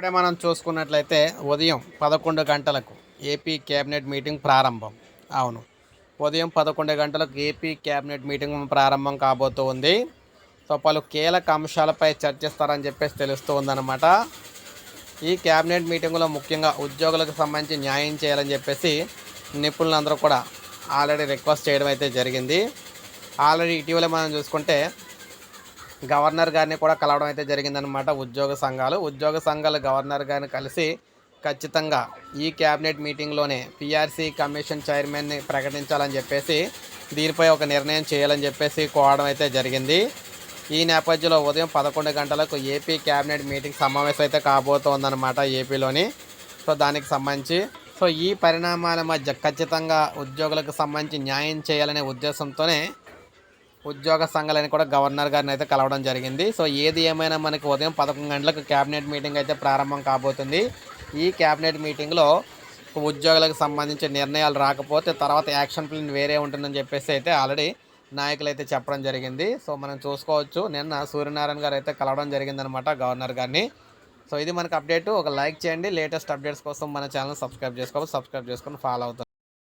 ఇప్పుడే మనం చూసుకున్నట్లయితే ఉదయం పదకొండు గంటలకు ఏపీ కేబినెట్ మీటింగ్ ప్రారంభం. అవును. ఉదయం పదకొండు గంటలకు ఏపీ కేబినెట్ మీటింగ్ ప్రారంభం కాబోతూ ఉంది సో పలు కీలక అంశాలపై చర్చిస్తారని చెప్పేసి తెలుస్తూ ఉందన్నమాట ఈ కేబినెట్ మీటింగ్లో ముఖ్యంగా ఉద్యోగులకు సంబంధించి న్యాయం చేయాలని చెప్పేసి నిపుణులందరూ కూడా ఆల్రెడీ రిక్వెస్ట్ చేయడం అయితే జరిగింది. ఆల్రెడీ ఇటీవల మనం చూసుకుంటే గవర్నర్ గారిని కూడా కలవడం అయితే జరిగిందనమాట ఉద్యోగ సంఘాలు. ఉద్యోగ సంఘాలు గవర్నర్ గారిని కలిసి ఖచ్చితంగా ఈ క్యాబినెట్ మీటింగ్లోనే పిఆర్సీ కమిషన్ చైర్మన్ని ప్రకటించాలని చెప్పేసి దీనిపై ఒక నిర్ణయం చేయాలని చెప్పేసి కోవడం అయితే జరిగింది. ఈ నేపథ్యంలో ఉదయం పదకొండు గంటలకు ఏపీ క్యాబినెట్ మీటింగ్ సమావేశం అయితే కాబోతోందనమాట ఏపీలోని సో దానికి సంబంధించి సో ఈ పరిణామాల మధ్య ఖచ్చితంగా ఉద్యోగులకు సంబంధించి న్యాయం చేయాలనే ఉద్దేశంతోనే ఉద్యోగ సంఘాలని కూడా గవర్నర్ గారిని అయితే కలవడం జరిగింది. సో ఏది ఏమైనా మనకి ఉదయం పదకొండు గంటలకు క్యాబినెట్ మీటింగ్ అయితే ప్రారంభం కాబోతుంది. ఈ క్యాబినెట్ మీటింగ్లో ఉద్యోగులకు సంబంధించి నిర్ణయాలు రాకపోతే తర్వాత యాక్షన్ ప్లాన్ వేరే ఉంటుందని చెప్పేసి అయితే ఆల్రెడీ నాయకులు అయితే చెప్పడం జరిగింది. సో మనం చూసుకోవచ్చు. నిన్న సూర్యనారాయణ గారు అయితే కలవడం జరిగిందనమాట గవర్నర్ గారిని. సో ఇది మనకు అప్డేట్. ఒక లైక్ చేయండి. లేటెస్ట్ అప్డేట్స్ కోసం మన ఛానల్ సబ్స్క్రైబ్ చేసుకోవాలి. సబ్స్క్రైబ్ చేసుకొని ఫాలో అవుతాం